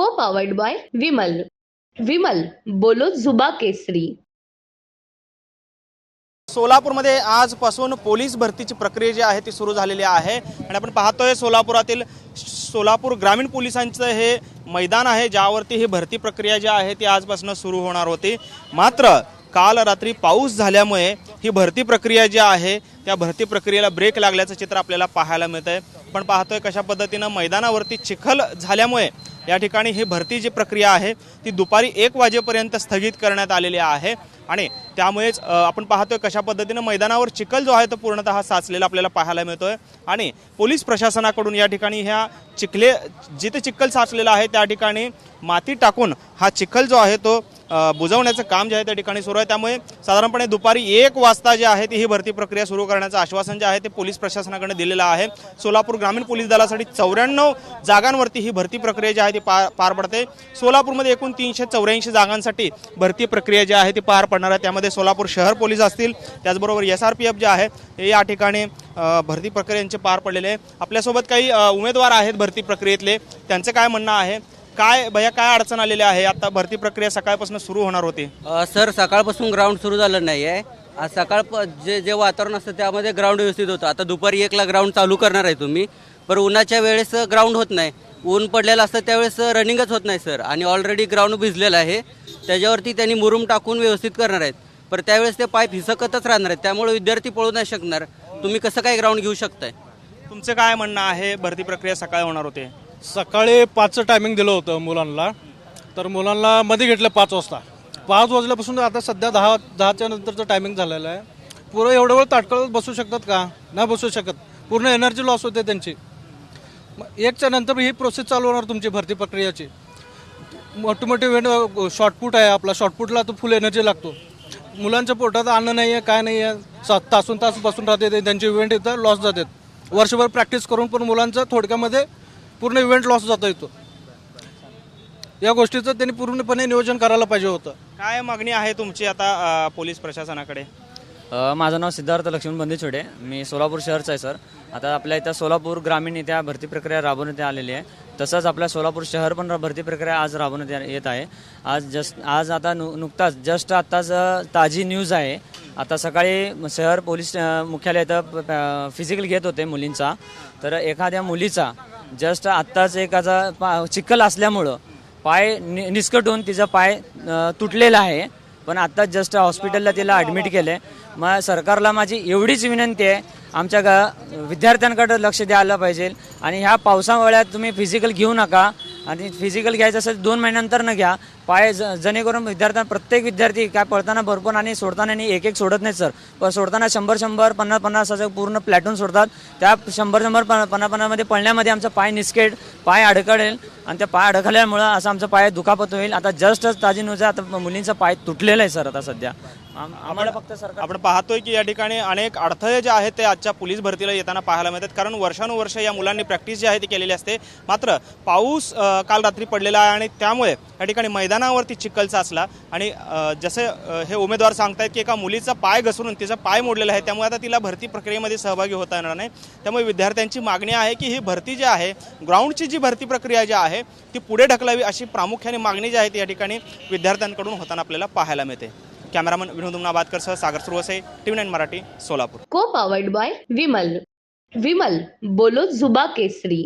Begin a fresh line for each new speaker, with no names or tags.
को powered bye Vimal. Vimal बोलो जुबा केसरी.
सोलापूरमध्ये आजपासून पोलीस भरतीची प्रक्रिया जी आहे ती सुरू झालेली आहे. आणि आपण पाहतोय सोलापुरातील सोलापूर ग्रामीण पोलिसांचं हे मैदान आहे ज्यावरती ही भरती प्रक्रिया जी आहे ती आजपासून सुरू होणार होती. मात्र काल रात्री पाऊस झाल्यामुळे ही भरती प्रक्रिया जी आहे त्या भरती प्रक्रियेला ब्रेक लागल्याचं चित्र आपल्याला पाहायला मिळतंय. पण पाहतोय कशा पद्धतीनं मैदानावरती चिखल झाल्यामुळे या ठिकाणी ही भरती जी प्रक्रिया आहे ती दुपारी एक वाजेपर्यंत स्थगित करण्यात आलेली आहे. आणि त्यामुळेच आपण पाहतोय कशा पद्धतीनं मैदानावर चिखल जो आहे तो पूर्णतः साचलेला आपल्याला पाहायला मिळतोय. आणि पोलीस प्रशासनाकडून या ठिकाणी ह्या चिखले जिथे चिखल साचलेला आहे त्या ठिकाणी माती टाकून हा चिखल जो आहे तो बुजवण्याचं काम जे आहे त्या ठिकाणी सुरू आहे. त्यामुळे साधारणपणे दुपारी एक वाजता जे आहे ती ही भरती प्रक्रिया सुरू करण्याचं आश्वासन जे आहे ते पोलीस प्रशासनाकडे दिलेलं आहे. सोलापूर ग्रामीण पोलीस दलासाठी चौऱ्याण्णव जागांवरती ही भरती प्रक्रिया जी आहे ती पार पार पडते. सोलापूरमध्ये एकूण तीनशे चौऱ्याऐंशी जागांसाठी भरती प्रक्रिया जी आहे ती पार पडणार आहे. त्यामध्ये सोलापूर शहर पोलीस असतील त्याचबरोबर एस आर पी एफ जे आहे हे या ठिकाणी भरती प्रक्रियांचे पार पडलेले आहे. आपल्यासोबत काही उमेदवार आहेत भरती प्रक्रियेतले. त्यांचं काय म्हणणं आहे? काय भैया काय अडचण आलेली आहे? आता भरती प्रक्रिया सकाळपासून सुरू होणार होती.
अ, सर सकाळपासून ग्राउंड सुरू झालं नाही आहे आज सकाळ प- जे जे वातावरण असतं त्यामध्ये ग्राउंड व्यवस्थित होतं. आता दुपारी एकला ग्राउंड चालू करणार आहे तुम्ही. पण उन्हाच्या वेळेस ग्राउंड होत नाही. ऊन पडलेलं असतं त्यावेळेस रनिंगच होत नाही सर. आणि ऑलरेडी ग्राउंड भिजलेलं आहे. त्याच्यावरती त्यांनी मुरुम टाकून व्यवस्थित करणार आहेत. पण त्यावेळेस ते पाईप हिसकतच राहणार आहेत. त्यामुळे विद्यार्थी पळू नाही शकणार. तुम्ही कसं काय ग्राउंड घेऊ शकताय?
तुमचं काय म्हणणं आहे? भरती प्रक्रिया सकाळी होणार होते.
सकाळी पाचचं टायमिंग दिलं होतं मुलांना. तर मुलांना मध्ये घेतलं पाच वाजता. पाच वाजल्यापासून आता सध्या दहा दहाच्या नंतरचं टायमिंग झालेलं आहे. पुरं एवढं वेळ ताटकळत बसू शकतात का? नाही बसू शकत. पूर्ण एनर्जी लॉस होते त्यांची. मग एकच्या नंतर ही प्रोसेस चालू होणार तुमची भरती प्रक्रियाची. मोठे मोठे इव्हेंट शॉर्टपुट आहे आपला. शॉर्टपुटला तर फुल एनर्जी लागतो. मुलांच्या पोटात अन्न नाही आहे काय नाही आहे सात तासून तास बसून राहते ते. त्यांचे इव्हेंट इथं लॉस जातात वर्षभर प्रॅक्टिस करून पण मुलांचं थोडक्यामध्ये पूर्ण इव्हेंट लॉस जातो येतो या गोष्टीचं त्यांनी पूर्णपणे नियोजन करायला पाहिजे होतं.
काय मागणी आहे तुमची आता अ, पोलीस प्रशासनाकडे?
माझं नाव सिद्धार्थ लक्ष्मण बंदीछोडे मी सोलापूर शहरचा आहे सर. आता आपल्या इथं सोलापूर ग्रामीण इथे भरती प्रक्रिया राबवण्यात आलेली आहे. तसंच आपल्या सोलापूर शहर पण भरती प्रक्रिया आज राबवण्यात येत आहे. आज जस्ट आज आता नु नुकताच जस्ट आत्ताच ताजी न्यूज आहे. आता सकाळी शहर पोलीस मुख्यालय इथं फिजिकल घेत होते मुलींचा. तर एखाद्या मुलीचा जस्ट आत्ताच एकाचा पा चिखल असल्यामुळं पाय नि निसकटून तिचा पाय तुटलेला आहे. पण आत्ताच जस्ट हॉस्पिटलला तिला ॲडमिट केलं आहे मग सरकारला माझी एवढीच विनंती आहे. आमच्या गा विद्यार्थ्यांकडे लक्ष द्यायला पाहिजे. आणि ह्या पावसामुळ्यात तुम्ही फिजिकल घेऊ नका. आणि फिजिकल घ्यायचं असेल दोन महिन्यानंतर न घ्या. पाय ज जेणेकरून विद्यार्थ्यांना प्रत्येक विद्यार्थी काय पळताना भरपूर आणि सोडताना आणि एक एक सोडत नाही सर. पण सोडताना शंभर शंभर पन्नास पन्नास असं पूर्ण प्लॅटून सोडतात. त्या शंभर शंभर पन्ना पन्नास पन्नासमध्ये पळण्यामध्ये आमचा पाय निसकेड पाय अडकडेल आणि त्या पाय अडकल्यामुळं असं आमचा पाय दुखापत होईल. आता जस्टच ताजी न्यूज आहे आता मुलींचा पाय तुटलेला आहे सर आता सध्या. आम- आम्हाला फक्त सरकार
आपण पाहतोय की या ठिकाणी अनेक अडथळे जे आहेत ते आजच्या पोलीस भरतीला येताना पाहायला मिळतात. कारण वर्षानुवर्ष या मुलांनी प्रॅक्टिस जी आहे ती केलेली असते. मात्र पाऊस काल रात्री पडलेला आहे आणि त्यामुळे या ठिकाणी मैदानावरती चिखल साचला आणि जसं हे उमेदवार सांगतायत की एका मुलीचा पाय घसरून तिचा पाय मोडलेला आहे त्यामुळे आता तिला भरती प्रक्रियेमध्ये सहभागी होता येणार नाही. त्यामुळे विद्यार्थ्यांची मागणी आहे की ही भरती जी आहे ग्राउंडची जी भरती प्रक्रिया जी आहे ती पुढे ढकलावी अशी प्रामुख्याने मागणी जी आहे ती या ठिकाणी विद्यार्थ्यांकडून होताना आपल्याला पाहायला मिळते. Cameraman Vinod उमनाबादकरसह Sagar Survase TV nine Marathi Solapur.
Co powered by Vimal. Vimal बोलो जुबा केसरी.